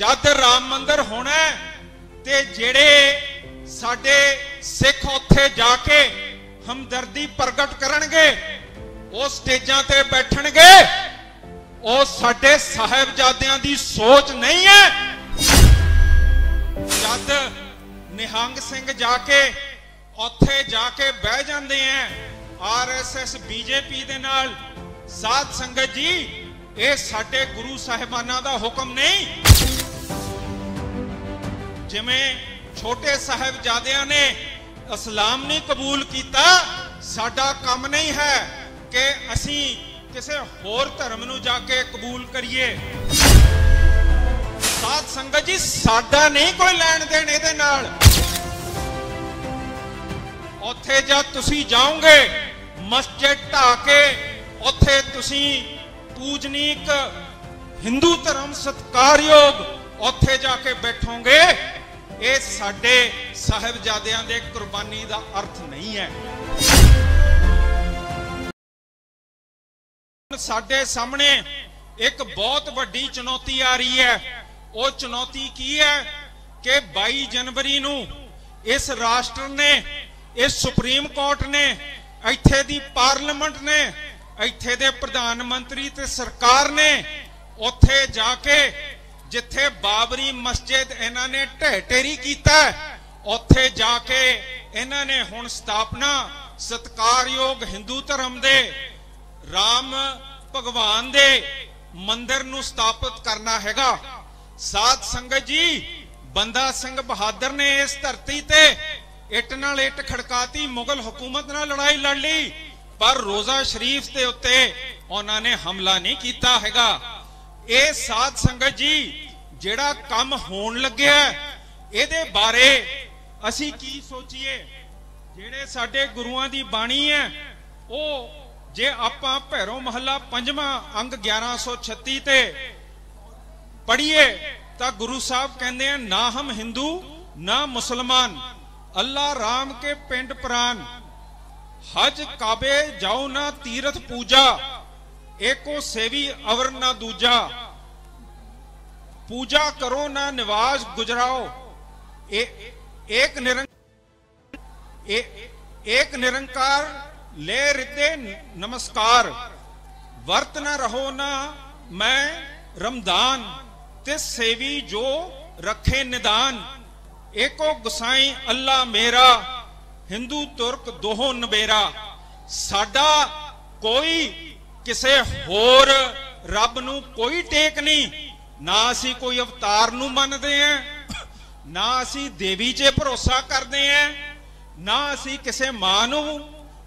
ਜਦ ਰਾਮ ਮੰਦਿਰ ਹੋਣਾ ਤੇ ਜਿਹੜੇ ਸਾਡੇ ਸਿੱਖ ਉੱਥੇ ਜਾ ਕੇ ਹਮਦਰਦੀ ਪ੍ਰਗਟ ਕਰਨਗੇ, ਉਹ ਸਟੇਜਾਂ ਤੇ ਬੈਠਣਗੇ, ਉਹ ਸਾਡੇ ਸਾਹਿਬਜ਼ਾਦਿਆਂ ਦੀ ਸੋਚ ਨਹੀਂ ਹੈ। ਜਦ ਨਿਹੰਗ ਸਿੰਘ ਜਾ ਕੇ ਉੱਥੇ ਜਾ ਕੇ ਬਹਿ ਜਾਂਦੇ ਆ ਆਰਐਸਐਸ ਬੀਜੇਪੀ ਦੇ ਨਾਲ, ਸਾਧ ਸੰਗਤ ਜੀ, ਇਹ ਸਾਡੇ ਗੁਰੂ ਸਾਹਿਬਾਨਾਂ ਦਾ ਹੁਕਮ ਨਹੀਂ। ਜਿਵੇਂ ਛੋਟੇ ਸਾਹਿਬਜ਼ਾਦਿਆਂ ਨੇ ਇਸਲਾਮ ਨਹੀਂ ਕਬੂਲ ਕੀਤਾ, ਸਾਡਾ ਕੰਮ ਨਹੀਂ ਹੈ ਕਿ ਅਸੀਂ ਕਿਸੇ ਹੋਰ ਧਰਮ ਨੂੰ ਜਾ ਕੇ ਕਬੂਲ ਕਰੀਏ। ਸਾਧ ਸੰਗਤ ਜੀ, ਸਾਡਾ ਨਹੀਂ ਕੋਈ ਲੈਣ ਦੇਣ ਇਹਦੇ ਨਾਲ। ਉੱਥੇ ਜਦ ਤੁਸੀਂ ਜਾਓਗੇ, ਮਸਜਿਦ ਢਾ ਕੇ, ਉੱਥੇ ਤੁਸੀਂ ਪੂਜਨੀਕ ਹਿੰਦੂ ਧਰਮ ਸਤਕਾਰਯੋਗ ਉੱਥੇ ਜਾ ਕੇ ਬੈਠੋਗੇ ਇਹ ਸਾਡੇ ਸਾਹਿਬਜ਼ਾਦਿਆਂ ਦੇ ਕੁਰਬਾਨੀ ਦਾ ਅਰਥ ਨਹੀਂ ਹੈ। ਸਾਡੇ ਸਾਹਮਣੇ ਇੱਕ ਬਹੁਤ ਵੱਡੀ ਚੁਣੌਤੀ ਆ ਰਹੀ ਹੈ। ਉਹ ਚੁਣੌਤੀ ਕੀ ਹੈ ਕਿ 22 ਜਨਵਰੀ ਨੂੰ ਇਸ ਰਾਸ਼ਟਰ ਨੇ, ਇਸ ਸੁਪਰੀਮ ਕੋਰਟ ਨੇ, ਇੱਥੇ ਦੀ ਪਾਰਲੀਮੈਂਟ ਨੇ, ਇੱਥੇ ਦੇ ਪ੍ਰਧਾਨ ਮੰਤਰੀ ਤੇ ਸਰਕਾਰ ਨੇ ਉੱਥੇ ਜਾ ਕੇ ਜਿੱਥੇ ਬਾਬਰੀ ਮਸਜਿਦ ਇਹਨਾਂ ਨੇ ਢਹਿ ਢੇਰੀ ਕੀਤਾ ਉੱਥੇ ਜਾ ਕੇ ਇਹਨਾਂ ਨੇ ਹੁਣ ਸਥਾਪਨਾ ਸਤਕਾਰਯੋਗ ਹਿੰਦੂ ਧਰਮ ਦੇ, ਰਾਮ ਭਗਵਾਨ ਦੇ ਮੰਦਿਰ ਨੂੰ ਸਥਾਪਿਤ ਕਰਨਾ ਹੈਗਾ। ਸਾਧ ਸੰਗਤ ਜੀ, ਬੰਦਾ ਸਿੰਘ ਬਹਾਦਰ ਨੇ ਇਸ ਧਰਤੀ ਤੇ ਇੱਟ ਨਾਲ ਇੱਟ ਖੜਕਾਤੀ, ਮੁਗਲ ਹਕੂਮਤ ਨਾਲ ਲੜਾਈ ਲੜ ਲਈ, ਪਰ ਰੋਜ਼ਾ ਸ਼ਰੀਫ ਦੇ ਉੱਤੇ ਉਹਨਾਂ ਨੇ ਹਮਲਾ ਨਹੀਂ ਕੀਤਾ ਹੈਗਾ। ਇਹ ਸਾਧ ਸੰਗਤ ਜੀ, ਜਿਹੜਾ ਕੰਮ ਹੋਣ ਲੱਗਿਆ ਇਹਦੇ ਬਾਰੇ ਅਸੀਂ ਕੀ ਸੋਚੀਏ? ਜਿਹੜੇ ਸਾਡੇ ਗੁਰੂਆਂ ਦੀ ਬਾਣੀ ਹੈ, ਉਹ ਜੇ ਆਪਾਂ ਭੈਰੋ ਮਹੱਲਾ ਪੰਜਵਾਂ ਅੰਗ 1136 ਤੇ ਪੜ੍ਹੀਏ, ਤਾਂ ਗੁਰੂ ਸਾਹਿਬ ਕਹਿੰਦੇ ਆ, ਨਾ ਹਮ ਹਿੰਦੂ, ਨਾ ਮੁਸਲਮਾਨ, ਅੱਲਾ ਰਾਮ ਕੇ ਪਿੰਡ ਪ੍ਰਾਨ। ਹਜ ਕਾਬੇ ਜਾਓ ਨਾ ਤੀਰਥ ਪੂਜਾ, ਏਕੋ ਸੇਵੀ ਅਵਰ ਨਾ ਦੂਜਾ। पूजा करो ना निवास गुजराओ ए, एक निरंकार ए, एक निरंकार ले हृदय नमस्कार वर्त न रहो ना मैं रमदान तिस सेवी जो रखे निदान एको गुसाई अल्लाह मेरा ਹਿੰਦੂ ਤੁਰਕ ਦੋਹੋਂ ਨਬੇਰਾ ਸਾਡਾ ਕੋਈ ਕਿਸੇ ਹੋਰ ਰੱਬ ਨੂੰ ਕੋਈ ਟੇਕ ਨਹੀਂ ਨਾ ਅਸੀਂ ਕੋਈ ਅਵਤਾਰ ਨੂੰ ਮੰਨਦੇ ਆਂ ਨਾ ਅਸੀਂ ਦੇਵੀ 'ਚ ਭਰੋਸਾ ਕਰਦੇ ਆਂ ਨਾ ਅਸੀਂ ਕਿਸੇ ਮਾਂ ਨੂੰ,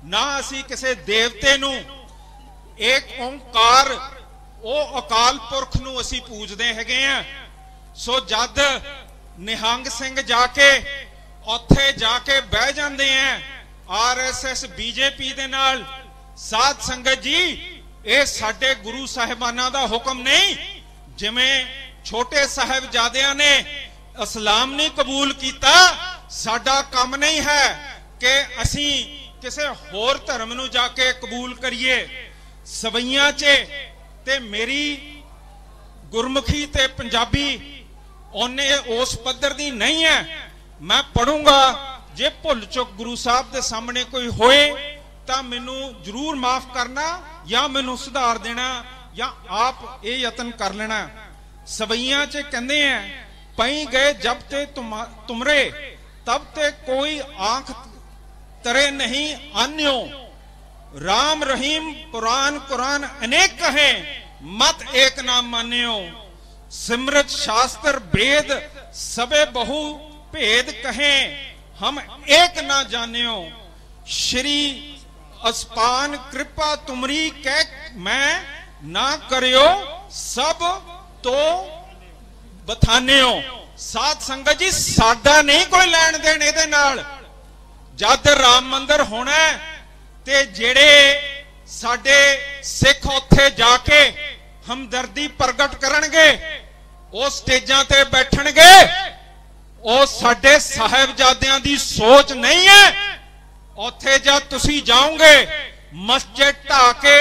ਨਾ ਅਸੀਂ ਕਿਸੇ ਦੇਵਤੇ ਨੂੰ। ਇੱਕ ਓੰਕਾਰ, ਉਹ ਅਕਾਲ ਪੁਰਖ ਨੂੰ ਅਸੀਂ ਪੂਜਦੇ ਹੈਗੇ ਆਂ ਸੋ ਜਦ ਨਿਹੰਗ ਸਿੰਘ ਜਾ ਕੇ ਉੱਥੇ ਜਾ ਕੇ ਬਹਿ ਜਾਂਦੇ ਆਂ ਆਰਐਸਐਸ ਬੀਜੇਪੀ ਦੇ ਨਾਲ, ਸਾਧ ਸੰਗਤ ਜੀ, ਇਹ ਸਾਡੇ ਗੁਰੂ ਸਾਹਿਬਾਨਾਂ ਦਾ ਹੁਕਮ ਨਹੀਂ। ਜਿਵੇਂ ਛੋਟੇ ਸਾਹਿਬਜ਼ਾਦਿਆਂ ਨੇ ਇਸਲਾਮ ਨਹੀਂ ਕਬੂਲ ਕੀਤਾ, ਸਾਡਾ ਕੰਮ ਨਹੀਂ ਹੈ ਕਿ ਅਸੀਂ ਕਿਸੇ ਹੋਰ ਧਰਮ ਨੂੰ ਜਾ ਕੇ ਕਬੂਲ ਕਰੀਏ। ਸਵਈਆਂ 'ਚ ਤੇ ਮੇਰੀ ਗੁਰਮੁਖੀ ਤੇ ਪੰਜਾਬੀ ਉਹਨੇ ਉਸ ਪੱਧਰ ਦੀ ਨਹੀਂ ਹੈ। ਮੈਂ ਪੜੂੰਗਾ ਜੇ ਭੁੱਲ ਚੁੱਕ ਗੁਰੂ ਸਾਹਿਬ ਦੇ ਸਾਹਮਣੇ ਕੋਈ ਹੋਏ, ਤਾਂ ਮੈਨੂੰ ਜਰੂਰ ਮਾਫ ਕਰਨਾ ਜਾਂ ਮੈਨੂੰ ਸੁਧਾਰ ਦੇਣਾ। ਜਾਂ ਆਪ ਇਹ ਯਤਨ ਕਰ ਲੈਣਾ। ਸਵਈਆਂ 'ਚ ਕਹਿੰਦੇ ਆ, ਪਈ ਗਏ ਜਬ ਤੇ ਤੁਮਰੇ, ਤਬ ਤੇ ਕੋਈ ਆਂਖ ਤਰੇ ਨਹੀਂ ਆਨਿਓ। ਰਾਮ ਰਹੀਮ ਕੁਰਾਨ ਕੁਰਾਨ ਅਨੇਕ ਕਹੇ ਮਤ ਏਕ ਨਾ ਮੰਨਿਓ। ਸਿਮਰਤ ਸ਼ਾਸਤਰ ਵੇਦ ਸਬੇ ਬਹੁ ਭੇਦ ਕਹੇ, ਹਮ ਏਕ ਨਾ ਜਾਣਿਓ। ਸ਼੍ਰੀ ਅਸਪਾਨ ਕਿਰਪਾ ਤੁਮਰੀ ਕਹਿ ਮੈਂ ਨਾ ਕਰਿਓ, ਸਭ ਤੋਂ ਬਥਾਨਿਓ। ਸਾਧ ਸੰਗਤ ਜੀ, ਸਾਡਾ ਨਹੀਂ ਕੋਈ ਲੈਣ ਦੇਣ ਇਹਦੇ ਨਾਲ। ਜਦ ਰਾਮ ਮੰਦਰ ਹੋਣਾ ਤੇ ਜਿਹੜੇ ਸਾਡੇ ਸਿੱਖ ਉੱਥੇ ਜਾ ਕੇ ਹਮਦਰਦੀ ਪ੍ਰਗਟ ਕਰਨਗੇ, ਉਹ ਸਟੇਜਾਂ ਤੇ ਬੈਠਣਗੇ, ਉਹ ਸਾਡੇ ਸਾਹਿਬਜ਼ਾਦਿਆਂ ਦੀ ਸੋਚ ਨਹੀਂ ਹੈ। ਉੱਥੇ ਜਦ ਤੁਸੀਂ ਜਾਓਗੇ, ਮਸਜਿਦ ਢਾ ਕੇ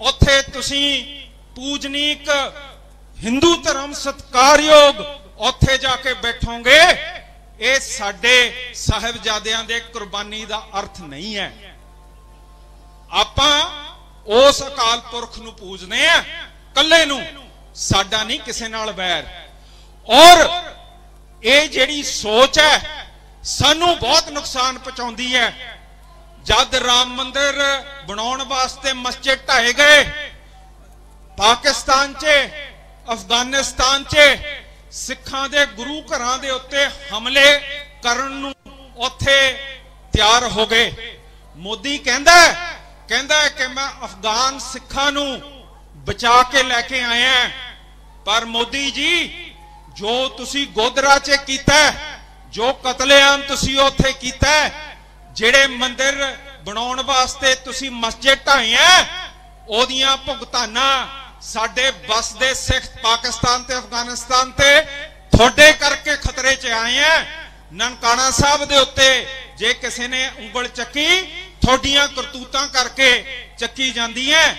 ਉੱਥੇ ਤੁਸੀਂ ਪੂਜਨੀਕ ਹਿੰਦੂ ਧਰਮ ਸਤਕਾਰਯੋਗ ਉੱਥੇ ਜਾ ਕੇ ਬੈਠੋਗੇ, ਇਹ ਸਾਡੇ ਸਾਹਿਬਜ਼ਾਦਿਆਂ ਦੇ ਕੁਰਬਾਨੀ ਦਾ ਅਰਥ ਨਹੀਂ ਹੈ। ਆਪਾਂ ਉਸ ਅਕਾਲ ਪੁਰਖ ਨੂੰ ਪੂਜਦੇ ਆ ਕੱਲੇ ਨੂੰ, ਸਾਡਾ ਨਹੀਂ ਕਿਸੇ ਨਾਲ ਵੈਰ। ਔਰ ਇਹ ਜਿਹੜੀ ਸੋਚ ਹੈ, ਸਾਨੂੰ ਬਹੁਤ ਨੁਕਸਾਨ ਪਹੁੰਚਾਉਂਦੀ ਹੈ। ਜਦ ਰਾਮ ਮੰਦਿਰ ਬਣਾਉਣ ਵਾਸਤੇ ਮਸਜਿਦ ਢਾਏ ਗਏ, ਪਾਕਿਸਤਾਨ 'ਚ, ਅਫਗਾਨਿਸਤਾਨ 'ਚ ਸਿੱਖਾਂ ਦੇ ਗੁਰੂ ਘਰਾਂ ਦੇ ਉੱਤੇ ਹਮਲੇ ਕਰਨ ਨੂੰ ਉੱਥੇ ਤਿਆਰ ਹੋ ਗਏ। ਮੋਦੀ ਕਹਿੰਦਾ ਕਹਿੰਦਾ ਕਿ ਮੈਂ ਅਫਗਾਨ ਸਿੱਖਾਂ ਨੂੰ ਬਚਾ ਕੇ ਲੈ ਕੇ ਆਇਆ ਪਰ ਮੋਦੀ ਜੀ, ਜੋ ਤੁਸੀਂ ਗੋਦਰਾ 'ਚ ਕੀਤਾ ਜੋ ਕਤਲੇਆਮ ਤੁਸੀਂ ਉੱਥੇ ਕੀਤਾ ਜਿਹੜੇ ਮੰਦਿਰ ਬਣਾਉਣ ਵਾਸਤੇ ਤੁਸੀਂ ਮਸਜਿਦ ਢਾਈਆਂ ਉਹਦੀਆਂ ਭੁਗਤਾਨਾਂ ਸਾਡੇ ਬਸ ਦੇ ਸਿੱਖ ਪਾਕਿਸਤਾਨ ਤੇ ਅਫਗਾਨਿਸਤਾਨ ਤੇ ਤੁਹਾਡੇ ਕਰਕੇ ਖਤਰੇ 'ਚ ਆਏ ਆ ਨਨਕਾਣਾ ਸਾਹਿਬ ਦੇ ਉੱਤੇ ਜੇ ਕਿਸੇ ਨੇ ਉਂਗਲ ਚੱਕੀ, ਤੁਹਾਡੀਆਂ ਕਰਤੂਤਾਂ ਕਰਕੇ ਚੱਕੀ ਜਾਂਦੀ ਹੈ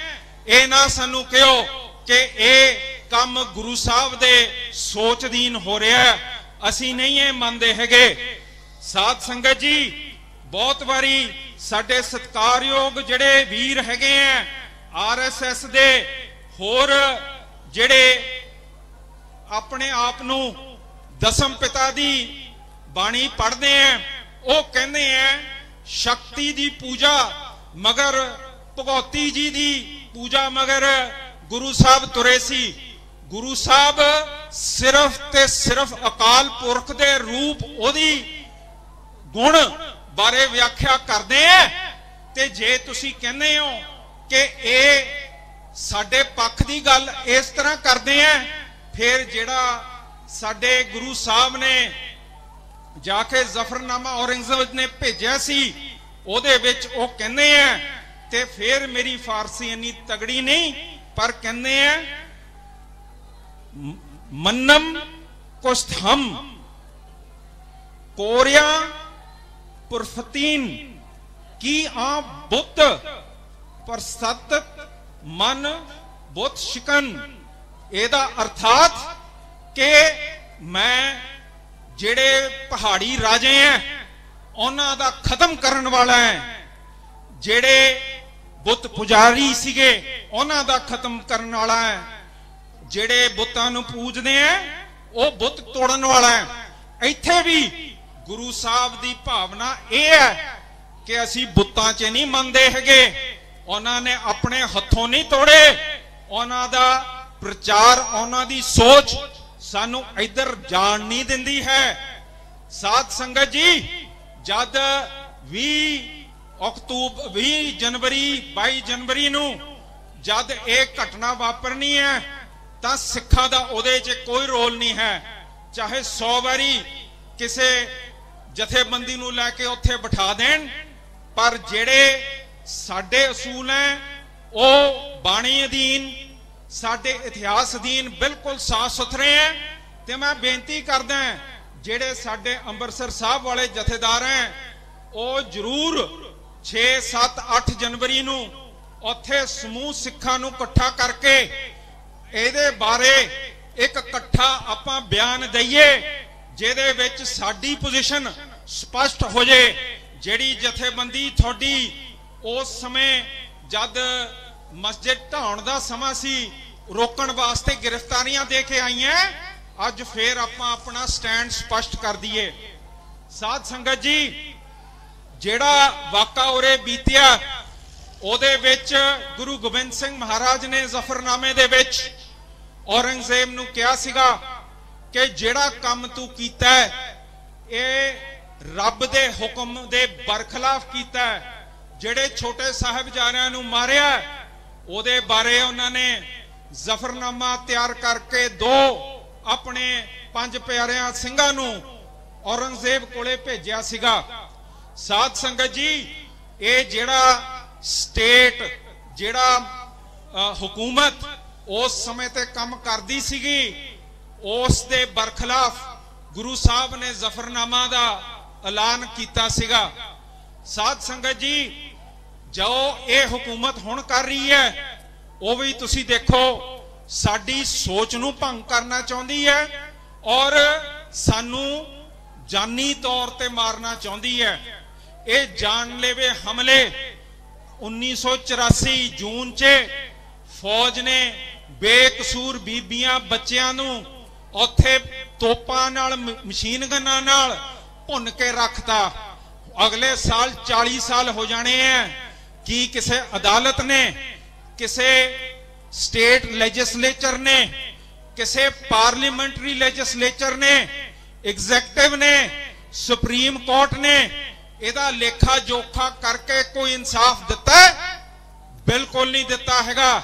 ਇਹ ਨਾ ਸਾਨੂੰ ਕਿਹੋ ਕਿ ਇਹ ਕੰਮ ਗੁਰੂ ਸਾਹਿਬ ਦੇ ਸੋਚਦੀਨ ਹੋ ਰਿਹਾ ਅਸੀਂ ਨਹੀਂ ਇਹ ਮੰਨਦੇ ਹੈਗੇ। ਸਾਧ ਸੰਗਤ ਜੀ ਬਹੁਤ ਵਾਰੀ ਸਾਡੇ ਸਤਕਾਰਯੋਗ ਜਿਹੜੇ ਵੀਰ ਹੈਗੇ ਆ ਆਰਐਸਐਸ ਦੇ ਹੋਰ ਜਿਹੜੇ ਆਪਣੇ ਆਪ ਨੂੰ ਦਸਮ ਪਿਤਾ ਦੀ ਬਾਣੀ ਪੜ੍ਹਦੇ ਆ, ਉਹ ਕਹਿੰਦੇ ਆ, ਸ਼ਕਤੀ ਦੀ ਪੂਜਾ ਮਗਰ, ਭਗਵਤੀ ਜੀ ਦੀ ਪੂਜਾ ਮਗਰ ਗੁਰੂ ਸਾਹਿਬ ਤੁਰੇ ਸੀ। ਗੁਰੂ ਸਾਹਿਬ ਸਿਰਫ ਤੇ ਸਿਰਫ ਅਕਾਲ ਪੁਰਖ ਦੇ ਰੂਪ ਉਹਦੀ ਗੁਣ ਬਾਰੇ ਵਿਆਖਿਆ ਕਰਦੇ ਆ। ਤੇ ਜੇ ਤੁਸੀਂ ਕਹਿੰਦੇ ਹੋ ਕਿ ਇਹ ਸਾਡੇ ਪੱਖ ਦੀ ਗੱਲ ਇਸ ਤਰ੍ਹਾਂ ਕਰਦੇ ਆ, ਫਿਰ ਜਿਹੜਾ ਸਾਡੇ ਗੁਰੂ ਸਾਹਿਬ ਨੇ ਜਾ ਕੇ ਜ਼ਫਰਨਾਮਾ ਔਰੰਗਜ਼ੇਬ ਨੇ ਭੇਜਿਆ ਸੀ, ਉਹਦੇ ਵਿੱਚ ਉਹ ਕਹਿੰਦੇ ਆ, ਤੇ ਫਿਰ ਮੇਰੀ ਫਾਰਸੀ ਇੰਨੀ ਤਗੜੀ ਨਹੀਂ, ਪਰ ਕਹਿੰਦੇ ਆ ਮੰਨਮ ਕੁਸਥਮ, ਕੋਰਿਆ ਪੁਰਫਤੀਨ ਕੀ ਆ ਬੁੱਤ ਪਰ ਮਨ ਬੁੱਤ ਸ਼ਿਕਨ? ਇਹਦਾ ਅਰਥਾਤ ਕਿ ਮੈਂ ਜਿਹੜੇ ਪਹਾੜੀ ਰਾਜੇ ਐ, ਉਹਨਾਂ ਦਾ ਖਤਮ ਕਰਨ ਵਾਲਾ ਹੈ ਜਿਹੜੇ ਬੁੱਤ ਪੁਜਾਰੀ ਸੀਗੇ, ਉਹਨਾਂ ਦਾ ਖਤਮ ਕਰਨ ਵਾਲਾ ਹੈ ਜਿਹੜੇ ਬੁੱਤਾਂ ਨੂੰ ਪੂਜਦੇ ਆ ਉਹ ਬੁੱਤ ਤੋੜਨ ਵਾਲਾ ਹੈ ਇੱਥੇ ਵੀ ਗੁਰੂ ਸਾਹਿਬ ਦੀ ਭਾਵਨਾ ਇਹ ਹੈ ਕਿ ਅਸੀਂ ਬੁੱਤਾਂ 'ਚ ਨਹੀਂ ਮੰਨਦੇ ਹੈਗੇ। ਉਹਨਾਂ ਨੇ ਆਪਣੇ ਹੱਥੋਂ ਨਹੀਂ ਤੋੜੇ। ਉਹਨਾਂ ਦਾ ਪ੍ਰਚਾਰ, ਉਹਨਾਂ ਦੀ ਸੋਚ ਸਾਨੂੰ ਇੱਧਰ ਜਾਣ ਨਹੀਂ ਦਿੰਦੀ ਹੈ। ਸਾਧ ਸੰਗਤ ਜੀ, ਜਦ 20 ਅਕਤੂਬਰ 20 ਜਨਵਰੀ 22 ਜਨਵਰੀ ਨੂੰ ਜਦ ਇਹ ਘਟਨਾ ਵਾਪਰਨੀ ਹੈ, ਤਾਂ ਸਿੱਖਾਂ ਦਾ ਉਹਦੇ 'ਚ ਕੋਈ ਰੋਲ ਨਹੀਂ ਹੈ। ਚਾਹੇ 100 ਵਾਰੀ ਕਿਸੇ ਜਥੇਬੰਦੀ ਨੂੰ ਲੈ ਕੇ ਉੱਥੇ ਬਿਠਾ ਦੇਣ। ਪਰ ਜਿਹੜੇ ਸਾਡੇ ਅਸੂਲ ਹੈ, ਉਹ ਬਾਣੀ ਅਧੀਨ, ਸਾਡੇ ਇਤਿਹਾਸ ਅਧੀਨ ਬਿਲਕੁਲ ਸਾਫ਼ ਸੁਥਰੇ ਹੈ। ਤੇ ਮੈਂ ਬੇਨਤੀ ਕਰਦਾ ਜਿਹੜੇ ਸਾਡੇ ਅੰਮ੍ਰਿਤਸਰ ਸਾਹਿਬ ਵਾਲੇ ਜਥੇਦਾਰ ਹੈ, ਉਹ ਜ਼ਰੂਰ 6 7 8 ਜਨਵਰੀ ਨੂੰ ਉੱਥੇ ਸਮੂਹ ਸਿੱਖਾਂ ਨੂੰ ਇਕੱਠਾ ਕਰਕੇ ਇਹਦੇ ਬਾਰੇ ਇੱਕ ਇਕੱਠਾ ਆਪਾਂ ਬਿਆਨ ਦਈਏ, ਜਿਹਦੇ ਵਿੱਚ ਸਾਡੀ ਪੋਜੀਸ਼ਨ ਸਪਸ਼ਟ ਹੋ ਜੇ ਜਿਹੜੀ ਜਥੇਬੰਦੀ ਤੁਹਾਡੀ ਉਸ ਸਮੇਂ ਜਦ ਮਸਜਿਦ ਢਾਉਣ ਦਾ ਸਮਾਂ ਸੀ, ਰੋਕਣ ਵਾਸਤੇ ਗ੍ਰਿਫਤਾਰੀਆਂ ਦੇ ਕੇ ਆਈਆਂ, ਅੱਜ ਫੇਰ ਆਪਾਂ ਆਪਣਾ ਸਟੈਂਡ ਸਪਸ਼ਟ ਕਰ ਦਈਏ। ਸਾਧ ਸੰਗਤ ਜੀ, ਜਿਹੜਾ ਵਾਕਾ ਉਰੇ ਬੀਤਿਆ, ਉਹਦੇ ਵਿੱਚ ਗੁਰੂ ਗੋਬਿੰਦ ਸਿੰਘ ਮਹਾਰਾਜ ਨੇ ਜ਼ਫਰਨਾਮੇ ਦੇ ਵਿੱਚ ਔਰੰਗਜ਼ੇਬ ਨੂੰ ਕਿਹਾ ਸੀਗਾ ਕਿ ਜਿਹੜਾ ਕੰਮ ਤੂੰ ਕੀਤਾ ਇਹ ਰੱਬ ਦੇ ਹੁਕਮ ਦੇ ਬਰਖਲਾਫ ਕੀਤਾ ਜਿਹੜੇ ਛੋਟੇ ਸਾਹਿਬਜ਼ਾਰਿਆਂ ਨੂੰ ਮਾਰਿਆ ਉਹਦੇ ਬਾਰੇ ਉਹਨਾਂ ਨੇ ਜ਼ਫਰਨਾਮਾ ਤਿਆਰ ਕਰਕੇ ਦੋ ਆਪਣੇ ਪੰਜ ਪਿਆਰਿਆਂ ਸਿੰਘਾਂ ਨੂੰ ਔਰੰਗਜ਼ੇਬ ਕੋਲੇ ਭੇਜਿਆ ਸੀਗਾ। ਸਾਧ ਸੰਗਤ ਜੀ, ਇਹ ਜਿਹੜਾ ਸਟੇਟ, ਜਿਹੜਾ ਹਕੂਮਤ ਉਸ ਸਮੇਂ ਤੇ ਕੰਮ ਕਰਦੀ ਸੀਗੀ, ਉਸ ਦੇ ਬਰਖਲਾਫ ਗੁਰੂ ਸਾਹਿਬ ਨੇ ਜ਼ਫਰਨਾਮਾ ਦਾ ਐਲਾਨ ਕੀਤਾ ਸੀਗਾ। ਸਾਧ ਸੰਗਤ ਜੀ, ਜੋ ਇਹ ਹਕੂਮਤ ਹੁਣ ਕਰ ਰਹੀ ਹੈ, ਉਹ ਵੀ ਤੁਸੀਂ ਦੇਖੋ, ਸਾਡੀ ਸੋਚ ਨੂੰ ਭੰਗ ਕਰਨਾ ਚਾਹੁੰਦੀ ਹੈ ਔਰ ਸਾਨੂੰ ਜਾਨੀ ਤੌਰ ਤੇ ਮਾਰਨਾ ਚਾਹੁੰਦੀ ਹੈ। ਇਹ ਜਾਨਲੇਵੇ ਹਮਲੇ 1984 ਜੂਨ 'ਚ ਫੌਜ ਨੇ ਬੇਕਸੂਰ ਬੀਬੀਆਂ ਬੱਚਿਆਂ ਨੂੰ ਉੱਥੇ ਤੋਪਾਂ ਨਾਲ ਮਸ਼ੀਨ ਗਨਾਂ ਨਾਲ ਭੁੰਨ ਕੇ ਰੱਖਤਾ। ਅਗਲੇ ਸਾਲ 40 ਸਾਲ ਹੋ ਜਾਣੇ ਐ। ਕੀ ਕਿਸੇ ਅਦਾਲਤ ਨੇ, ਕਿਸੇ ਸਟੇਟ ਲੈਜਿਸਲੇਚਰ ਨੇ, ਕਿਸੇ ਪਾਰਲੀਮੈਂਟਰੀ ਲੈਜਿਸਲੇਚਰ ਨੇ ਐਗਜ਼ੈਕਟਿਵ ਨੇ, ਸੁਪਰੀਮ ਕੋਰਟ ਨੇ ਇਹਦਾ ਲੇਖਾ ਜੋਖਾ ਕਰਕੇ ਕੋਈ ਇਨਸਾਫ ਦਿੱਤਾ? ਬਿਲਕੁਲ ਨਹੀਂ ਦਿੱਤਾ ਹੈਗਾ।